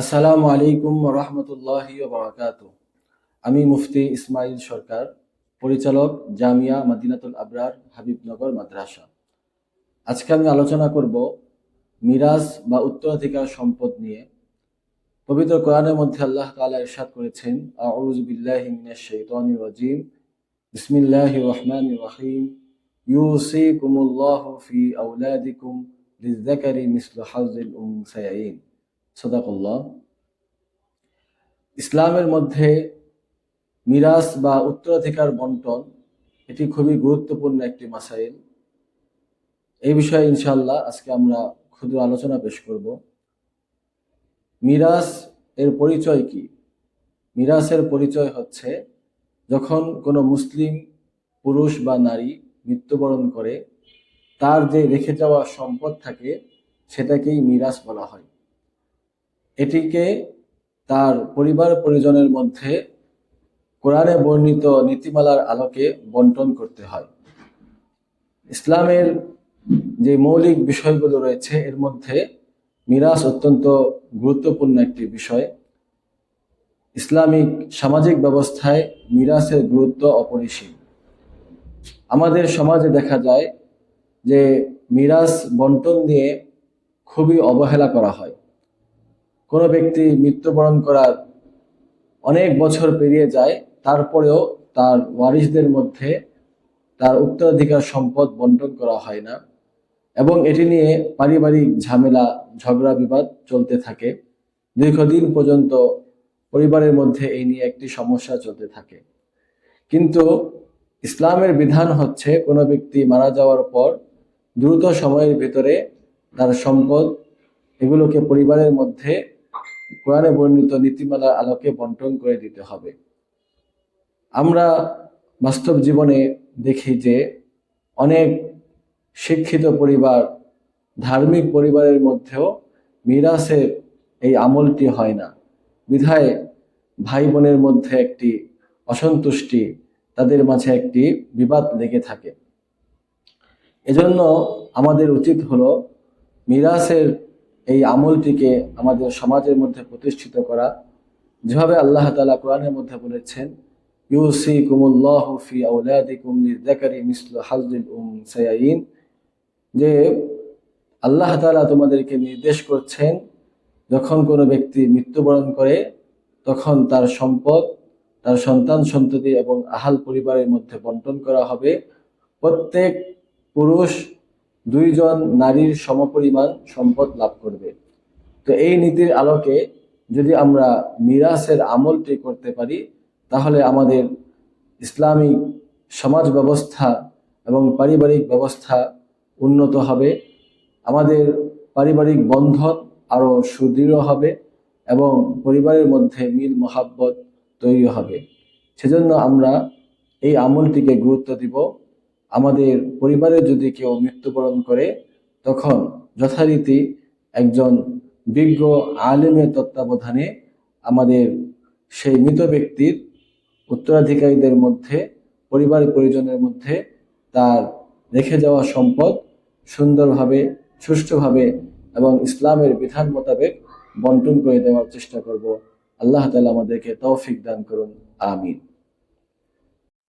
আসসালামু আলাইকুম রহমতুল্লাহ বারাকাত আমি মুফতি ইসমাইল সরকার, পরিচালক জামিয়া মদিনাতুল আবরার হাবিবনগর মাদ্রাসা। আজকে আমি আলোচনা করব মিরাজ বা উত্তরাধিকার সম্পদ নিয়ে। পবিত্র কোরআনের মধ্যে আল্লাহ তাআলা ইরশাদ করেছেন রাজিম, বিসমিল্লাহির রহমানির রহিম, ইউসিকুমুল্লাহু ফি আওলাদিকুম লিযযাকারি মিসলু হাযিল উনসায়াইন সদাকল্লাহ। ইসলামের মধ্যে মিরাজ বা উত্তরাধিকার বন্টন, এটি খুবই গুরুত্বপূর্ণ একটি মাসাইল। এই বিষয়ে ইনশাল্লাহ আজকে আমরা ক্ষুদ্র আলোচনা পেশ করব। মিরাজ এর পরিচয় কি? মিরাজের পরিচয় হচ্ছে যখন কোনো মুসলিম পুরুষ বা নারী মৃত্যুবরণ করে, তার যে রেখে যাওয়া সম্পদ থাকে, সেটাকেই মিরাজ বলা হয়। এটিকে তার পরিবার পরিজনের মধ্যে কোরআনে বর্ণিত নীতিমালার আলোকে বন্টন করতে হয়। ইসলামের যে মৌলিক বিষয়গুলো রয়েছে, এর মধ্যে মিরাজ অত্যন্ত গুরুত্বপূর্ণ একটি বিষয়। ইসলামিক সামাজিক ব্যবস্থায় মিরাসের গুরুত্ব অপরিসীম। আমাদের সমাজে দেখা যায় যে মিরাজ বন্টন নিয়ে খুবই অবহেলা করা হয়। কোনো ব্যক্তি মৃত্যুবরণ করার অনেক বছর পেরিয়ে যায়, তারপরেও তার ওয়ারিসদের মধ্যে তার উত্তরাধিকার সম্পদ বন্টন করা হয় না। এবং এটি নিয়ে পারিবারিক ঝামেলা, ঝগড়া, বিবাদ চলতে থাকে। দীর্ঘদিন পর্যন্ত পরিবারের মধ্যে এই নিয়ে একটি সমস্যা চলতে থাকে। কিন্তু ইসলামের বিধান হচ্ছে, কোনো ব্যক্তি মারা যাওয়ার পর দ্রুত সময়ের ভিতরে তার সম্পদ এগুলোকে পরিবারের মধ্যে কোরআনে বর্ণিত নীতিমালার আলোকে বন্টন করে দিতে হবে। আমরা বাস্তব জীবনে দেখি যে অনেক শিক্ষিত পরিবার, ধার্মিক পরিবারের মধ্যেও মিরাসের এই আমলটি হয় না। বিধায় ভাই বোনের মধ্যে একটি অসন্তুষ্টি, তাদের মাঝে একটি বিবাদ লেগে থাকে। এজন্য আমাদের উচিত হলো মিরাসের এই আমলটিকে আমাদের সমাজের মধ্যে প্রতিষ্ঠিত করা। যেভাবে আল্লাহ তালা কোরআনের মধ্যে বলেছেন ইউসি কুমুল্লাহ ফি আউলাদিকুম লিযাকারি মিসলু হাযিল উনসায়াইন যে আল্লাহ তালা তোমাদেরকে নির্দেশ করছেন, যখন কোনো ব্যক্তি মৃত্যুবরণ করে, তখন তার সম্পদ, তার সন্তান সন্ততি এবং আহাল পরিবারের মধ্যে বন্টন করা হবে। প্রত্যেক পুরুষ দুইজন নারীর সমপরিমাণ সম্পদ লাভ করবে। তো এই নীতির আলোকে যদি আমরা মিরাসের আমলটি করতে পারি, তাহলে আমাদের ইসলামিক সমাজ ব্যবস্থা এবং পারিবারিক ব্যবস্থা উন্নত হবে, আমাদের পারিবারিক বন্ধন আরও সুদৃঢ় হবে এবং পরিবারের মধ্যে মিল মহাব্বত তৈরি হবে। সেজন্য আমরা এই আমলটিকে গুরুত্ব দিব। আমাদের পরিবারে যদি কেউ মৃত্যুবরণ করে, তখন যথারীতি একজন বিজ্ঞ আলেমের তত্ত্বাবধানে আমাদের সেই মৃত ব্যক্তির উত্তরাধিকারীদের মধ্যে, পরিবার পরিজনের মধ্যে তার রেখে যাওয়া সম্পদ সুন্দরভাবে, সুষ্ঠুভাবে এবং ইসলামের বিধান মোতাবেক বন্টন করে দেওয়ার চেষ্টা করব। আল্লাহ তালা আমাদেরকে তৌফিক দান করুন। আমিন।